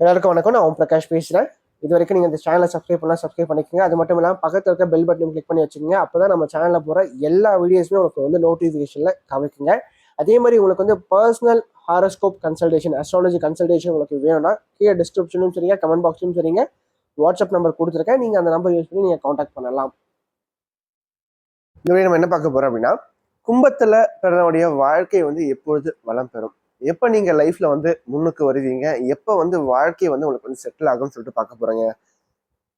எல்லாருக்கும் வணக்கம். நான் ஓம் பிரகாஷ் பேசுகிறேன் இது வரைக்கும் நீங்கள் இந்த சேனலை சப்ஸ்கிரைப் பண்ணலாம் சப்ஸ்கிரைப் பண்ணிக்கோங்க. அது மட்டும் இல்லாமல் பக்கத்தில் இருக்க பெல் பட்டன் கிளிக் பண்ணி வச்சுக்கோங்க. அப்போ தான் நம்ம சேனலில் போகிற எல்லா வீடியோஸுமே உங்களுக்கு வந்து நோட்டிஃபிகேஷனில் கவனிக்குங்க அதே மாதிரி உங்களுக்கு வந்து personal horoscope consultation astrology consultation உங்களுக்கு வேணும்னா கீழே டிஸ்கிரிப்ஷனும் சரிங்க கமெண்ட் பாக்ஸும் சரிங்க வாட்ஸ்அப் நம்பர் கொடுத்துருக்கேன். நீங்கள் அந்த நம்பர் யூஸ் பண்ணி நீங்கள் காண்டாக்ட் பண்ணலாம். இந்த நம்ம என்ன பார்க்க போகிறோம் அப்படின்னா கும்பத்தில் பிறந்தவுடைய வாழ்க்கை வந்து எப்பொழுது வளம் பெறும்? எப்போ நீங்கள் லைஃப்பில் வந்து முன்னுக்கு வருவீங்க? எப்போ வந்து வாழ்க்கை வந்து உங்களுக்கு வந்து செட்டில் ஆகும்னு சொல்லிட்டு பார்க்க போகிறீங்க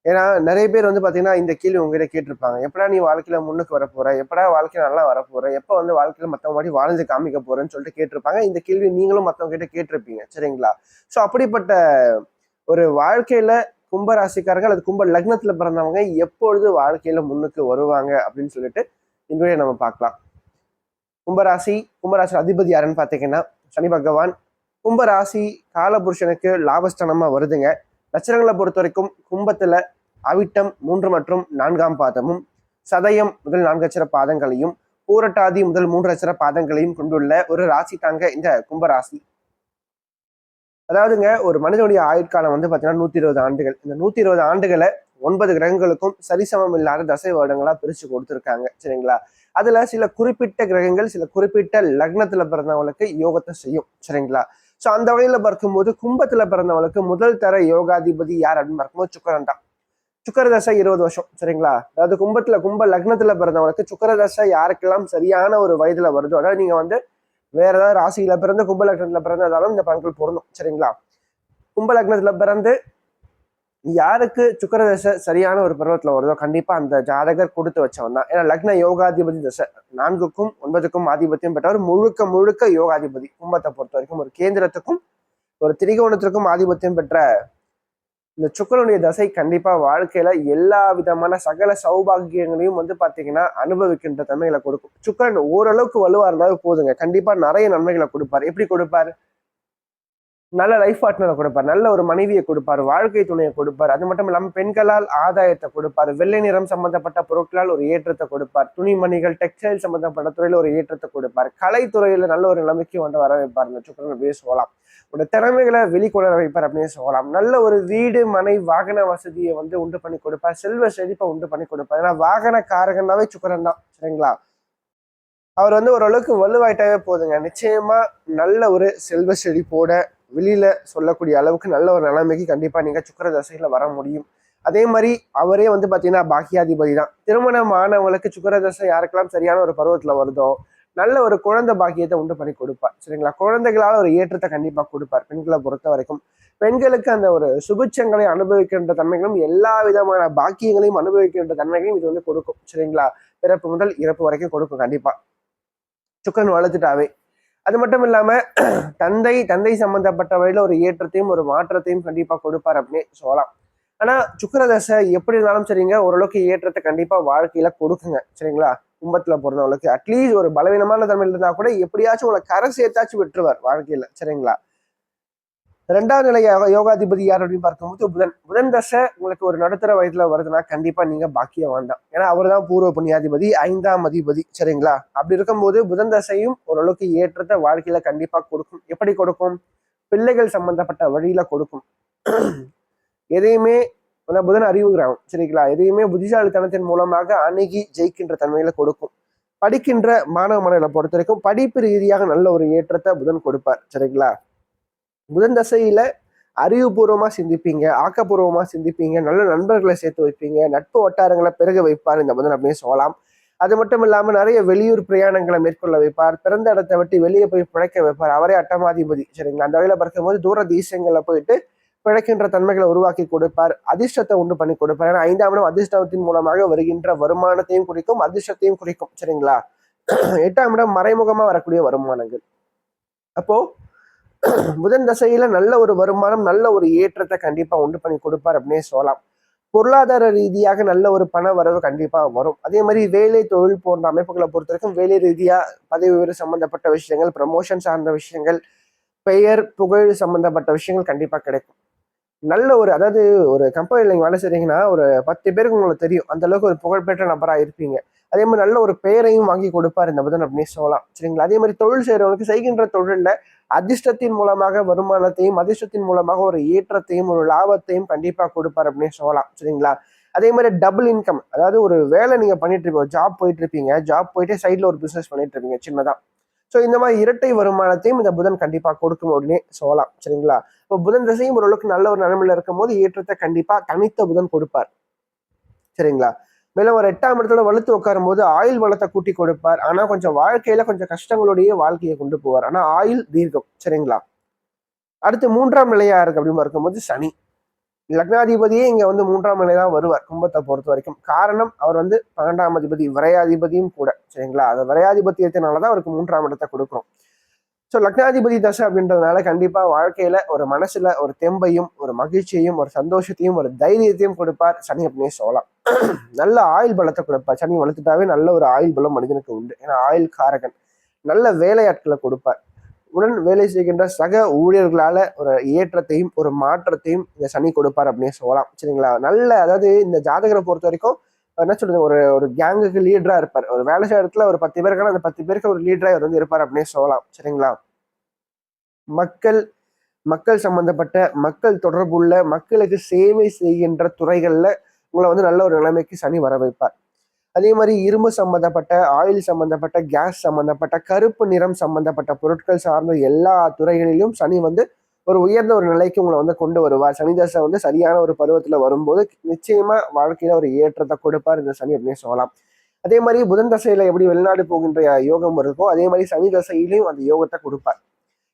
ஏன்னா நிறைய பேர் வந்து பார்த்தீங்கன்னா இந்த கேள்வி உங்ககிட்ட கேட்டிருப்பாங்க. எப்படா நீ வாழ்க்கையில் முன்னுக்கு வர எப்படா வாழ்க்கையில் நல்லா வர எப்போ வந்து வாழ்க்கையில் மற்றவங்க மாதிரி வாழ்ந்து காமிக்க போகிறேன்னு சொல்லிட்டு கேட்டிருப்பாங்க. இந்த கேள்வி நீங்களும் மற்றவங்க கிட்ட கேட்டிருப்பீங்க. சரிங்களா? ஸோ அப்படிப்பட்ட ஒரு வாழ்க்கையில் கும்ப ராசிக்காரர்கள் அது கும்ப லக்னத்தில் பிறந்தவங்க எப்பொழுது வாழ்க்கையில் முன்னுக்கு வருவாங்க அப்படின்னு சொல்லிட்டு இந்த நம்ம பார்க்கலாம். கும்பராசி கும்பராசி அதிபதி யாருன்னு பார்த்தீங்கன்னா சனி பகவான் கும்பராசி காலபுருஷனுக்கு லாபஸ்தானமாக வருதுங்க. நட்சத்திரங்களை பொறுத்த வரைக்கும் கும்பத்துல அவிட்டம் மூன்று மற்றும் நான்காம் பாதமும் சதயம் முதல் நான்கு அச்சர பாதங்களையும் பூரட்டாதி முதல் மூன்று அச்சர பாதங்களையும் கொண்டுள்ள ஒரு ராசி தாங்க இந்த கும்பராசி. அதாவதுங்க ஒரு மனிதனுடைய ஆயுட்காலம் வந்து பார்த்தீங்கன்னா நூத்தி இருபது ஆண்டுகள். இந்த நூத்தி இருபது ஆண்டுகளை ஒன்பது கிரகங்களுக்கும் சரிசமம் இல்லாத தசை வருடங்களா பிரிச்சு கொடுத்துருக்காங்க. சரிங்களா? அதுல சில குறிப்பிட்ட கிரகங்கள் சில குறிப்பிட்ட லக்னத்துல பிறந்தவங்களுக்கு யோகத்தை செய்யும். சரிங்களா? சோ அந்த வகையில பார்க்கும்போது கும்பத்துல பிறந்தவங்களுக்கு முதல் தர யோகாதிபதி யார் அப்படின்னு பார்க்கும்போது சுக்கரன் தான். சுக்கரதசை இருபது வருஷம். சரிங்களா? அதாவது கும்பத்துல கும்ப லக்னத்துல பிறந்தவங்களுக்கு சுக்கரதசை யாருக்கெல்லாம் சரியான ஒரு வயதுல வருதோ அதாவது நீங்க வந்து வேற ஏதாவது ராசியில பிறந்து கும்ப லக்னத்துல பிறந்ததாலும் இந்த பலன்கள் பொருந்தும். சரிங்களா? கும்ப லக்னத்துல பிறந்து யாருக்கு சுக்கர தசை சரியான ஒரு பருவத்தில் வருதோ கண்டிப்பாக அந்த ஜாதகர் கொடுத்து வச்சவன் தான். ஏன்னா லக்ன யோகாதிபதி தசை. நான்குக்கும் ஒன்பதுக்கும் ஆதிபத்தியம் பெற்றவர் முழுக்க முழுக்க யோகாதிபதி. கும்பத்தை பொறுத்த வரைக்கும் ஒரு கேந்திரத்துக்கும் ஒரு திரிகோணத்திற்கும் ஆதிபத்தியம் பெற்ற இந்த சுக்கரனுடைய தசை கண்டிப்பாக வாழ்க்கையில் எல்லா விதமான சகல சௌபாகியங்களையும் வந்து பார்த்தீங்கன்னா அனுபவிக்கின்ற தன்மைகளை கொடுக்கும். சுக்கரன் ஓரளவுக்கு வலுவாக இருந்தாலும் போதுங்க. கண்டிப்பாக நிறைய நன்மைகளை கொடுப்பார். எப்படி கொடுப்பார்? நல்ல லைஃப் பார்ட்னரை கொடுப்பார். நல்ல ஒரு மனைவியை கொடுப்பார். வாழ்க்கை துணையை கொடுப்பார். அது மட்டும் இல்லாமல் பெண்களால் ஆதாயத்தை கொடுப்பார். வெள்ளை நிறம் சம்பந்தப்பட்ட பொருட்களால் ஒரு ஏற்றத்தை கொடுப்பார். துணிமணிகள் டெக்ஸ்டைல் சம்பந்தப்பட்ட துறையில் ஒரு ஏற்றத்தை கொடுப்பார். கலைத்துறையில் நல்ல ஒரு நிலைமைக்கு வந்து வர வைப்பார். இந்த சுக்கரன் அப்படியே சொல்லலாம். ஒரு திறமைகளை வெளிக்கொணர வைப்பார் அப்படின்னு சொல்லலாம். நல்ல ஒரு வீடு மனை வாகன வசதியை வந்து உண்டு பண்ணி கொடுப்பார். செல்வ செழிப்பை உண்டு பண்ணி கொடுப்பார். ஏன்னா வாகன காரகன்னாவே சுக்கரன் தான். சரிங்களா? அவர் வந்து ஓரளவுக்கு வலுவாயிட்டாவே போதுங்க. நிச்சயமா நல்ல ஒரு செல்வ செழிப்போட வெளியில் சொல்லக்கூடிய அளவுக்கு நல்ல ஒரு நிலைமைக்கு கண்டிப்பாக நீங்கள் சுக்கர தசையில் வர முடியும். அதே மாதிரி அவரே வந்து பார்த்தீங்கன்னா பாக்கியாதிபதி தான். திருமணமானவங்களுக்கு சுக்கர தசை யாருக்கெல்லாம் சரியான ஒரு பருவத்தில் வருதோ நல்ல ஒரு குழந்தை பாக்கியத்தை உண்டு பண்ணி கொடுப்பார். சரிங்களா? குழந்தைகளால் ஒரு ஏற்றத்தை கண்டிப்பாக கொடுப்பார் பெண்களை பொறுத்த வரைக்கும். பெண்களுக்கு அந்த ஒரு சுபிச்சங்களை அனுபவிக்கின்ற தன்மைகளும் எல்லா விதமான பாக்கியங்களையும் அனுபவிக்கின்ற தன்மைகளையும் இது வந்து கொடுக்கும். சரிங்களா? பிறப்பு முதல் இறப்பு வரைக்கும் கொடுக்கும் கண்டிப்பாக சுக்கரன் வளர்த்துட்டாவே. அது மட்டும் இல்லாமல் தந்தை தந்தை சம்பந்தப்பட்ட வழியில் ஒரு ஏற்றத்தையும் ஒரு மாற்றத்தையும் கண்டிப்பாக கொடுப்பார் அப்படின்னு சொல்லலாம். ஆனால் சுக்கரதசை எப்படி இருந்தாலும் சரிங்க ஓரளவுக்கு ஏற்றத்தை கண்டிப்பாக வாழ்க்கையில் கொடுக்குங்க. சரிங்களா? கும்பத்தில் பிறந்தவங்களுக்கு அட்லீஸ்ட் ஒரு பலவீனமான தன்மையில் இருந்தால் கூட எப்படியாச்சும் உங்களை கரை சேர்த்தாச்சும் விட்டுருவார் வாழ்க்கையில். சரிங்களா? ரெண்டாவது நிலை யோகாதிபதி யார் அப்படின்னு பார்க்கும்போது புதன். புதன் தசை உங்களுக்கு ஒரு நடுத்தர வயதுல வருதுன்னா கண்டிப்பா நீங்க பாக்கியம் வேண்டாம். ஏன்னா அவர் தான் பூர்வ புண்ணியாதிபதி ஐந்தாம் அதிபதி. சரிங்களா? அப்படி இருக்கும்போது புதன் தசையும் ஓரளவுக்கு ஏற்றத்தை வாழ்க்கையில கண்டிப்பா கொடுக்கும். எப்படி கொடுக்கும்? பிள்ளைகள் சம்பந்தப்பட்ட வழியில கொடுக்கும். எதையுமே புதன் அறிவு கிராமம் சரிங்களா? எதையுமே புத்திசாலித்தனத்தின் மூலமாக அணுகி ஜெயிக்கின்ற தன்மையில கொடுக்கும். படிக்கின்ற மாணவ மாணவர்களை பொறுத்த வரைக்கும் படிப்பு ரீதியாக நல்ல ஒரு ஏற்றத்தை புதன் கொடுப்பார். சரிங்களா? புதன் தசையில் அறிவுபூர்வமா சிந்திப்பீங்க ஆக்கப்பூர்வமா சிந்திப்பீங்க நல்ல நண்பர்களை சேர்த்து வைப்பீங்க நட்பு வட்டாரங்களை பெருக வைப்பார் இந்த புதன் அப்படின்னு சொல்லலாம். அது மட்டும் இல்லாமல் நிறைய வெளியூர் பிரயாணங்களை மேற்கொள்ள வைப்பார் பிறந்த இடத்தை விட்டு வெளியே போய் பிழைக்க வைப்பார். அவரே அட்டமாதிபதி சரிங்களா? அந்த வகையில் பார்க்கும்போது தூர தேசங்கள்ல போயிட்டு பிழைக்கின்ற தன்மைகளை உருவாக்கி கொடுப்பார் அதிர்ஷ்டத்தை உண்டு பண்ணி கொடுப்பார். ஏன்னா ஐந்தாம் இடம் அதிர்ஷ்டத்தின் மூலமாக வருகின்ற வருமானத்தையும் குறிக்கும் அதிர்ஷ்டத்தையும் குறிக்கும் சரிங்களா? எட்டாம் இடம் மறைமுகமாக வரக்கூடிய வருமானங்கள். அப்போ புதன் தசையில நல்ல ஒரு வருமானம் நல்ல ஒரு ஏற்றத்தை கண்டிப்பா உண்டு பண்ணி கொடுப்பார் அப்படின்னே சொல்லலாம். பொருளாதார ரீதியாக நல்ல ஒரு பண வரவு கண்டிப்பா வரும். அதே மாதிரி வேலை தொழில் போன்ற அமைப்புகளை பொறுத்த வரைக்கும் வேலை ரீதியா பதவி உயர்வு சம்பந்தப்பட்ட விஷயங்கள் ப்ரமோஷன் சார்ந்த விஷயங்கள் பெயர் புகழ் சம்பந்தப்பட்ட விஷயங்கள் கண்டிப்பா கிடைக்கும். நல்ல ஒரு அதாவது ஒரு கம்பெனியில் நீங்கள் வேலை செய்றீங்கன்னா ஒரு பத்து பேருக்கு உங்களுக்கு தெரியும். அந்த அளவுக்கு ஒரு புகழ்பெற்ற நபராக இருப்பீங்க. அதே மாதிரி நல்ல ஒரு பெயரையும் வாங்கி கொடுப்பார் இந்த புதன் அப்படின்னு சொல்லலாம். சரிங்களா? அதே மாதிரி தொழில் செய்கிறவங்களுக்கு செய்கின்ற தொழிலில் அதிர்ஷ்டத்தின் மூலமாக வருமானத்தையும் அதிர்ஷ்டத்தின் மூலமாக ஒரு ஏற்றத்தையும் ஒரு லாபத்தையும் கண்டிப்பாக கொடுப்பார் அப்படின்னு சொல்லலாம். சரிங்களா? அதே மாதிரி டபுள் இன்கம் அதாவது ஒரு வேலை நீங்கள் பண்ணிட்டு இருப்பீங்க ஜாப் போயிட்டு இருப்பீங்க. ஜாப் போயிட்டு சைடில் ஒரு பிஸ்னஸ் பண்ணிட்டு இருப்பீங்க சின்னதாக ஸோ இந்த மாதிரி இரட்டை வருமானத்தையும் இந்த புதன் கண்டிப்பாக கொடுக்கும் அப்படின்னு சொல்லலாம். சரிங்களா? இப்போ புதன் திசையும் ஓரளவுக்கு நல்ல ஒரு நிலைமையில இருக்கும் போது ஏற்றத்தை கண்டிப்பாக தனித்த புதன் கொடுப்பார். சரிங்களா? மேலும் ஒரு எட்டாம் இடத்துல வலுத்து உட்காரும் போது ஆயுள் வளத்தை கூட்டி கொடுப்பார். ஆனா கொஞ்சம் வாழ்க்கையில கொஞ்சம் கஷ்டங்களோடைய வாழ்க்கையை கொண்டு போவார். ஆனா ஆயுள் தீர்க்கம். சரிங்களா? அடுத்து மூன்றாம் நிலையா இருக்கு அப்படின்னு பார்க்கும்போது சனி. லக்னாதிபதியே இங்க வந்து மூன்றாம் நிலை தான் வருவார் கும்பத்தை பொறுத்த வரைக்கும். காரணம் அவர் வந்து பன்னெண்டாம் அதிபதி விரையாதிபதியும் கூட. சரிங்களா? அது விரையாதிபத்தியத்தினாலதான் அவருக்கு மூன்றாம் இடத்தை கொடுக்குறோம். ஸோ லக்னாதிபதி தசை அப்படின்றதுனால கண்டிப்பா வாழ்க்கையில ஒரு மனசுல ஒரு தெம்பையும் ஒரு மகிழ்ச்சியையும் ஒரு சந்தோஷத்தையும் ஒரு தைரியத்தையும் கொடுப்பார் சனி அப்படின்னே சொல்லலாம். நல்ல ஆயுள் பலத்தை கொடுப்பார் சனி வளர்த்துட்டாவே நல்ல ஒரு ஆயுள் பலம் மனிதனுக்கு உண்டு. ஏன்னா ஆயில் காரகன் நல்ல வேலையாட்களை கொடுப்பார். உடன் வேலை செய்கின்ற சக ஊழியர்களால ஒரு ஏற்றத்தையும் ஒரு மாற்றத்தையும் இந்த சனி கொடுப்பார் அப்படின்னு சொல்லலாம். சரிங்களா? நல்ல அதாவது இந்த ஜாதகரை பொறுத்த வரைக்கும் என்ன சொல்றது? ஒரு ஒரு கேங்குக்கு லீடரா இருப்பார். ஒரு வேலை செய்யற இடத்துல ஒரு பத்து பேருக்கான அந்த பத்து பேருக்கு ஒரு லீடரா இவர் வந்து இருப்பார் அப்படின்னு சொல்லலாம். சரிங்களா? மக்கள் மக்கள் சம்பந்தப்பட்ட மக்கள் தொடர்புள்ள மக்களுக்கு சேவை செய்கின்ற துறைகள்ல உங்களை வந்து நல்ல ஒரு நிலைமைக்கு சனி வர வைப்பார். அதே மாதிரி இரும்பு சம்பந்தப்பட்ட ஆயில் சம்பந்தப்பட்ட கேஸ் சம்பந்தப்பட்ட கருப்பு நிறம் சம்பந்தப்பட்ட பொருட்கள் சார்ந்த எல்லா துறைகளிலும் சனி வந்து ஒரு உயர்ந்த ஒரு நிலைக்கு உங்களை வந்து கொண்டு வருவார். சனி தசை வந்து சரியான ஒரு பருவத்தில் வரும்போது நிச்சயமா வாழ்க்கையில ஒரு ஏற்றத்தை கொடுப்பார் இந்த சனி அப்படின்னு சொல்லலாம். அதே மாதிரி புதன் தசையில எப்படி வெளிநாடு போகின்ற யோகம் இருக்கோ அதே மாதிரி சனி தசையிலையும் அந்த யோகத்தை கொடுப்பார்.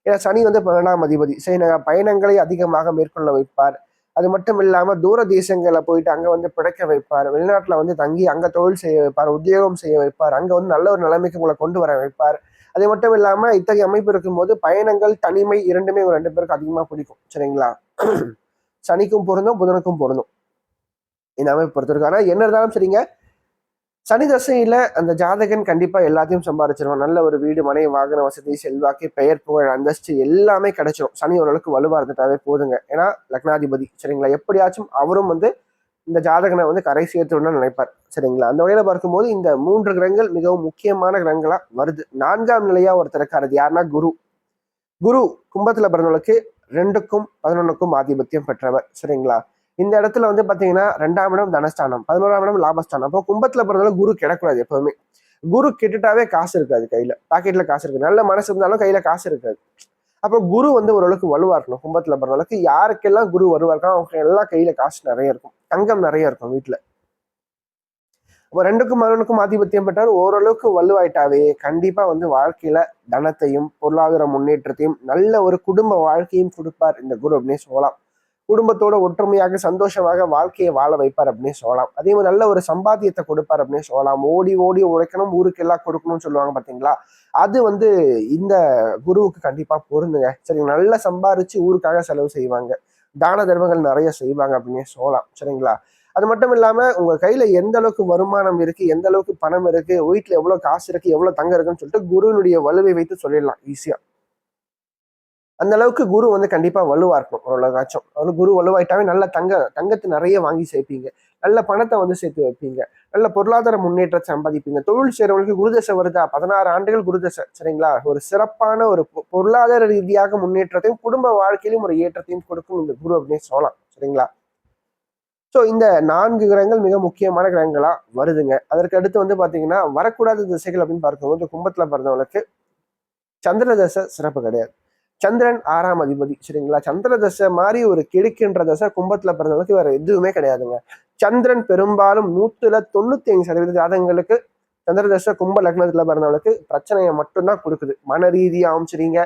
ஏன்னா சனி வந்து பன்னெண்டாம் அதிபதி. சரி பயணங்களை அதிகமாக மேற்கொள்ள வைப்பார். அது மட்டும் இல்லாம தூர தேசங்களை போயிட்டு அங்க வந்து பிழைக்க வைப்பார். வெளிநாட்டுல வந்து தங்கி அங்க தொழில் செய்ய வைப்பார் உத்தியோகம் செய்ய வைப்பார் அங்க வந்து நல்ல ஒரு நிலைமைக்கு உங்களை கொண்டு வர வைப்பார். அது மட்டும் இல்லாம இத்தகைய அமைப்பு இருக்கும்போது பயணங்கள் தனிமை இரண்டுமே ஒரு ரெண்டு பேருக்கு அதிகமா பிடிக்கும். சரிங்களா? சனிக்கும் பொருந்தும் புதனுக்கும் பொருந்தும். இந்த அமைப்பு பொறுத்திருக்கு. ஆனால் என்ன இருந்தாலும் சரிங்க சனி தசையில அந்த ஜாதகன் கண்டிப்பா எல்லாத்தையும் சம்பாதிச்சிருவான் நல்ல ஒரு வீடு மனை வாகன வசதி செல்வாக்கு பெயர் புகழ் அந்தஸ்து எல்லாமே கிடைச்சிரும். சனி ஓரளவுக்கு வலுவா இருந்துட்டாவே போதுங்க. ஏன்னா லக்னாதிபதி. சரிங்களா? எப்படியாச்சும் அவரும் வந்து இந்த ஜாதகனை வந்து கரை சேர்த்துடணும்னு நினைப்பார். சரிங்களா? அந்த வகையில பார்க்கும்போது இந்த மூன்று கிரகங்கள் மிகவும் முக்கியமான கிரகங்களா வருது. நான்காம் நிலையா ஒருத்தர் இருக்காரு. அது யாருன்னா குரு. குரு கும்பத்துல பிறந்தவங்களுக்கு ரெண்டுக்கும் பதினொன்னுக்கும் ஆதிபத்தியம் பெற்றவர். சரிங்களா? இந்த இடத்துல வந்து பார்த்தீங்கன்னா ரெண்டாம் இடம் தனஸ்தானம் பதினோராம் இடம் லாபஸ்தானம். அப்போ கும்பத்தில் பிறந்தவங்க குரு கிடக்கூடாது எப்பவுமே. குரு கெட்டுட்டாவே காசு இருக்காது கையில. பாக்கெட்ல காசு இருக்குது நல்ல மனசு இருந்தாலும் கையில காசு இருக்காது. அப்போ குரு வந்து ஓரளவுக்கு வலுவாக இருக்கணும் கும்பத்துல அளவுக்கு. யாருக்கெல்லாம் குரு வலுவா அவங்க எல்லாம் கையில காசு நிறைய இருக்கும். தங்கம் நிறைய இருக்கும் வீட்டுல அப்போ ரெண்டுக்கும் மகனுக்கும் ஆதிபத்தியம் பெற்றார் ஓரளவுக்கு வலுவாயிட்டாவே கண்டிப்பா வந்து வாழ்க்கையில தனத்தையும் பொருளாதார முன்னேற்றத்தையும் நல்ல ஒரு குடும்ப வாழ்க்கையும் கொடுப்பார் இந்த குரு அப்படின்னு சொல்லலாம். குடும்பத்தோட ஒற்றுமையாக சந்தோஷமாக வாழ்க்கையை வாழ வைப்பார் அப்படின்னு சொல்லலாம். அதே மாதிரி நல்ல ஒரு சம்பாத்தியத்தை கொடுப்பார் அப்படின்னு சொல்லலாம். ஓடி ஓடி உழைக்கணும் ஊருக்கு எல்லாம் கொடுக்கணும்னு சொல்லுவாங்க பாத்தீங்களா அது வந்து இந்த குருவுக்கு கண்டிப்பா பொருந்துங்க. சரிங்க நல்லா சம்பாரிச்சு ஊருக்காக செலவு செய்வாங்க. தான தர்மங்கள் நிறைய செய்வாங்க அப்படின்னு சொல்லலாம். சரிங்களா? அது மட்டும் இல்லாம உங்க கையில எந்த அளவுக்கு வருமானம் இருக்கு எந்த அளவுக்கு பணம் இருக்கு வீட்டுல எவ்வளவு காசு இருக்கு எவ்வளவு தங்கம் இருக்குன்னு சொல்லிட்டு குருவினுடைய வலுவை வைத்து சொல்லிடலாம் ஈஸியா அந்த அளவுக்கு குரு வந்து கண்டிப்பாக வலுவாக இருக்கும். ஓரளவுக்காச்சும் அவ்வளோ குரு வலுவாயிட்டாவே நல்ல தங்க தங்கத்தை நிறைய வாங்கி சேர்ப்பீங்க. நல்ல பணத்தை வந்து சேர்த்து வைப்பீங்க. நல்ல பொருளாதார முன்னேற்றத்தை சம்பாதிப்பீங்க. தொழில் செய்கிறவங்களுக்கு குருதசை வருதா? பதினாறு ஆண்டுகள் குருதசை சரிங்களா? ஒரு சிறப்பான ஒரு பொருளாதார ரீதியாக முன்னேற்றத்தையும் குடும்ப வாழ்க்கையிலும் ஒரு ஏற்றத்தையும் கொடுக்கும் இந்த குரு அப்படின்னு சொல்லலாம் சரிங்களா? ஸோ இந்த நான்கு கிரகங்கள் மிக முக்கியமான கிரகங்களாக வருதுங்க. அதற்கு அடுத்து வந்து பார்த்தீங்கன்னா வரக்கூடாத திசைகள் அப்படின்னு பார்க்கும்போது கும்பத்தில் பிறந்தவங்களுக்கு சந்திர தசை சிறப்பு கிடையாது. சந்திரன் ஆறாம் அதிபதி சரிங்களா? சந்திர தசை மாதிரி ஒரு கெடுக்கின்ற தசை கும்பத்துல பிறந்தவங்களுக்கு வேற எதுவுமே கிடையாதுங்க. சந்திரன் பெரும்பாலும் நூத்துல தொண்ணூத்தி ஐந்து சதவீத ஜாதகங்களுக்கு சந்திர தசை கும்ப லக்னத்துல பிறந்தவங்களுக்கு பிரச்சனையை மட்டும்தான் கொடுக்குது. மன ரீதியாகவும் சரிங்க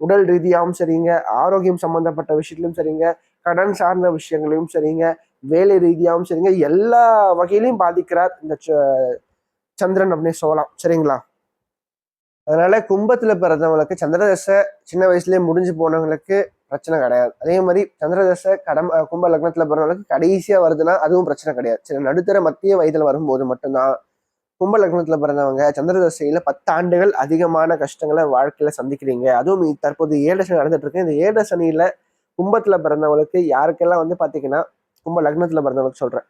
உடல் ரீதியாகவும் சரிங்க ஆரோக்கியம் சம்பந்தப்பட்ட விஷயத்திலும் சரிங்க கடன் சார்ந்த விஷயங்களையும் சரிங்க வேலை ரீதியாகவும் சரிங்க எல்லா வகையிலையும் பாதிக்கிறார் இந்த சந்திரன் அப்படின்னு சொல்லலாம் சரிங்களா? அதனால கும்பத்துல பிறந்தவங்களுக்கு சந்திரதசை சின்ன வயசுலயே முடிஞ்சு போனவங்களுக்கு பிரச்சனை கிடையாது. அதே மாதிரி சந்திரதசை கடம் கும்ப லக்னத்துல பிறந்தவங்களுக்கு கடைசியா வருதுன்னா அதுவும் பிரச்சனை கிடையாது. சில நடுத்தர மத்திய வயதுல வரும்போது மட்டும்தான் கும்ப லக்னத்துல பிறந்தவங்க சந்திரதசையில பத்தாண்டுகள் அதிகமான கஷ்டங்களை வாழ்க்கையில சந்திக்கிறீங்க. அதுவும் தற்போது ஏழு நடந்துட்டு இருக்கு. இந்த ஏழு சனியில கும்பத்துல பிறந்தவங்களுக்கு யாருக்கெல்லாம் வந்து பாத்தீங்கன்னா கும்ப லக்னத்துல பிறந்தவங்களுக்கு சொல்றேன்.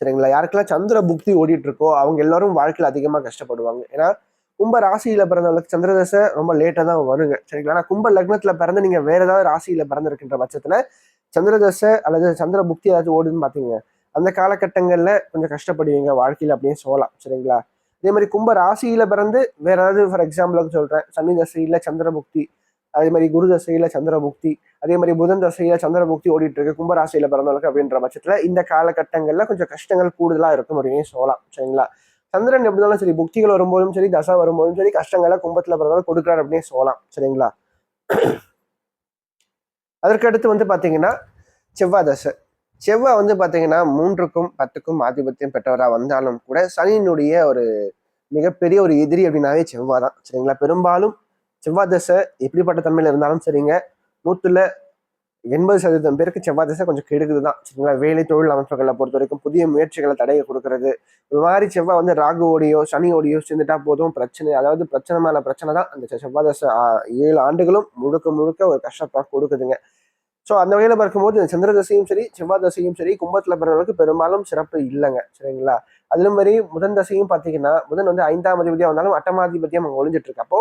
சரிங்களா? யாருக்கெல்லாம் சந்திர புக்தி ஓடிட்டு இருக்கோ அவங்க எல்லாரும் வாழ்க்கையில அதிகமா கஷ்டப்படுவாங்க. ஏன்னா கும்ப ராசியில பிறந்தவங்களுக்கு சந்திரதசை ரொம்ப லேட்டா தான் வருங்க. சரிங்களா? ஆனா கும்ப லக்னத்துல பிறந்து நீங்க வேற ஏதாவது ராசியில பிறந்திருக்கின்ற பட்சத்துல சந்திரதசை அல்லது சந்திர புக்தி ஏதாச்சும் ஓடுதுன்னு பாத்தீங்க. அந்த காலகட்டங்கள்ல கொஞ்சம் கஷ்டப்படுவீங்க வாழ்க்கையில அப்படின்னு சொல்லலாம். சரிங்களா? அதே மாதிரி கும்ப ராசியில பிறந்து வேற ஏதாவது ஃபார் எக்ஸாம்பிளுக்கு சொல்றேன். சனி தசையில சந்திர புக்தி அதே மாதிரி குரு தசையில சந்திர புக்தி அதே மாதிரி புதன் தசையில சந்திர புக்தி ஓடிட்டு இருக்கு. கும்பராசியில பிறந்தவங்களுக்கு அப்படின்ற பட்சத்துல இந்த காலகட்டங்கள்ல கொஞ்சம் கஷ்டங்கள் கூடுதலா இருக்கும் அப்படின்னு சொல்லலாம். சரிங்களா? சந்திரன் எப்படி இருந்தாலும் சரி புக்திகள் வரும்போதும் சரி தசா வரும்போதும் சரி கஷ்டங்களை கும்பத்தில் பிறந்தாலும் கொடுக்குறாரு அப்படின்னு சொல்லலாம். சரிங்களா? அதற்கு அடுத்து வந்து பார்த்தீங்கன்னா செவ்வாய் தசை செவ்வாய் வந்து பார்த்தீங்கன்னா மூன்றுக்கும் பத்துக்கும் ஆதிபத்தியம் பெற்றவராக வந்தாலும் கூட சனியினுடைய ஒரு மிகப்பெரிய ஒரு எதிரி அப்படின்னாவே செவ்வாய் தான் சரிங்களா? பெரும்பாலும் செவ்வாய் தசை எப்படிப்பட்ட தன்மையில் இருந்தாலும் சரிங்க நூற்றுல எண்பது சதவீதம் பேருக்கு செவ்வாய் தசை கொஞ்சம் கெடுக்குது தான் சரிங்களா? வேலை தொழில் அமைப்புகளை பொறுத்த வரைக்கும் புதிய முயற்சிகளை தடையை கொடுக்கறது. ஒரு மாதிரி செவ்வாய் வந்து ராகுவோடையோ சனியோடையோ சேர்ந்துட்டா போதும் பிரச்சனை. அதாவது பிரச்சனை மேல பிரச்சனை தான் அந்த செவ்வாய் திசை ஏழு ஆண்டுகளும் முழுக்க முழுக்க ஒரு கஷ்டத்தை கொடுக்குதுங்க. ஸோ அந்த வகையில் பார்க்கும்போது இந்த சந்திர தசையும் சரி செவ்வாய் தசையும் சரி கும்பத்தில் பிறந்தவர்களுக்கு பெரும்பாலும் சிறப்பு இல்லைங்க. சரிங்களா? அதே மாதிரி முதன் தசையும் பார்த்தீங்கன்னா முதன் வந்து ஐந்தாம் அதிபதியாக வந்தாலும் அட்டமாதிபதியாக அவங்க ஒழிஞ்சிட்டு இருக்கு. அப்போ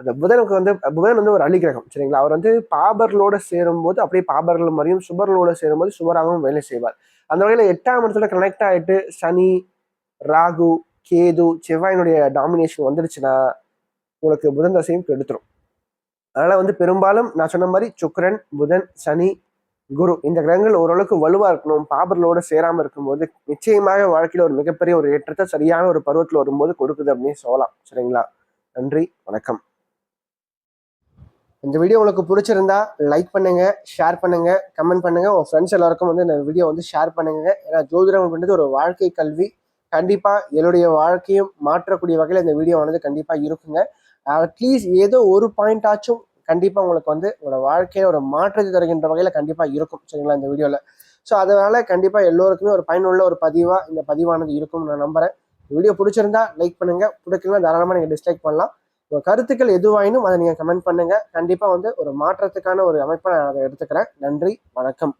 அந்த புதனுக்கு வந்து புதன் வந்து ஒரு அலிகிரகம் சரிங்களா? அவர் வந்து பாபர்களோட சேரும்போது அப்படியே பாபர்கள் மாதிரியும் சுபர்களோட சேரும்போது சுபராகவும் வேலை செய்வார். அந்த வகையில் எட்டாம் இடத்துல கனெக்ட் ஆயிட்டு சனி ராகு கேது செவ்வாயினுடைய டாமினேஷன் வந்துருச்சுன்னா உங்களுக்கு புதன் தசையும் கெடுத்துரும். அதனால் வந்து பெரும்பாலும் நான் சொன்ன மாதிரி சுக்ரன் புதன் சனி குரு இந்த கிரகங்கள் ஓரளவுக்கு வலுவாக இருக்கணும். பாபர்களோட சேராமல் இருக்கும்போது நிச்சயமாக வாழ்க்கையில் ஒரு மிகப்பெரிய ஒரு ஏற்றத்தை சரியான ஒரு பருவத்தில் வரும்போது கொடுக்குது அப்படின்னு சொல்லலாம். சரிங்களா? நன்றி வணக்கம். இந்த வீடியோ உங்களுக்கு பிடிச்சிருந்தா லைக் பண்ணுங்க ஷேர் பண்ணுங்க கமெண்ட் பண்ணுங்க. உங்க ஃப்ரெண்ட்ஸ் எல்லாருக்கும் வந்து இந்த வீடியோ வந்து ஷேர் பண்ணுங்க. ஏன்னா ஜோதிடம் அப்படின்றது ஒரு வாழ்க்கை கல்வி. கண்டிப்பா என்னுடைய வாழ்க்கையும் மாற்றக்கூடிய வகையில் இந்த வீடியோ வந்து கண்டிப்பா இருக்குங்க. அட்லீஸ்ட் ஏதோ ஒரு பாயிண்ட் ஆச்சும் கண்டிப்பா உங்களுக்கு வந்து உங்களோட வாழ்க்கையில ஒரு மாற்றத்தை தருகின்ற வகையில கண்டிப்பா இருக்கும். சரிங்களா இந்த வீடியோல ஸோ அதனால கண்டிப்பா எல்லோருக்குமே ஒரு பயனுள்ள ஒரு பதிவா இந்த பதிவானது இருக்கும்னு நான் நம்புறேன். வீடியோ பிடிச்சிருந்தா லைக் பண்ணுங்க. பிடிக்கலன்னா தாராளமாக நீங்கள் டிஸ்லைக் பண்ணலாம். உங்கள் கருத்துக்கள் எதுவாயினும் அதை நீங்கள் கமெண்ட் பண்ணுங்க. கண்டிப்பாக வந்து ஒரு மாற்றத்துக்கான ஒரு அமைப்பை நான் அதை எடுத்துக்கிறேன். நன்றி வணக்கம்.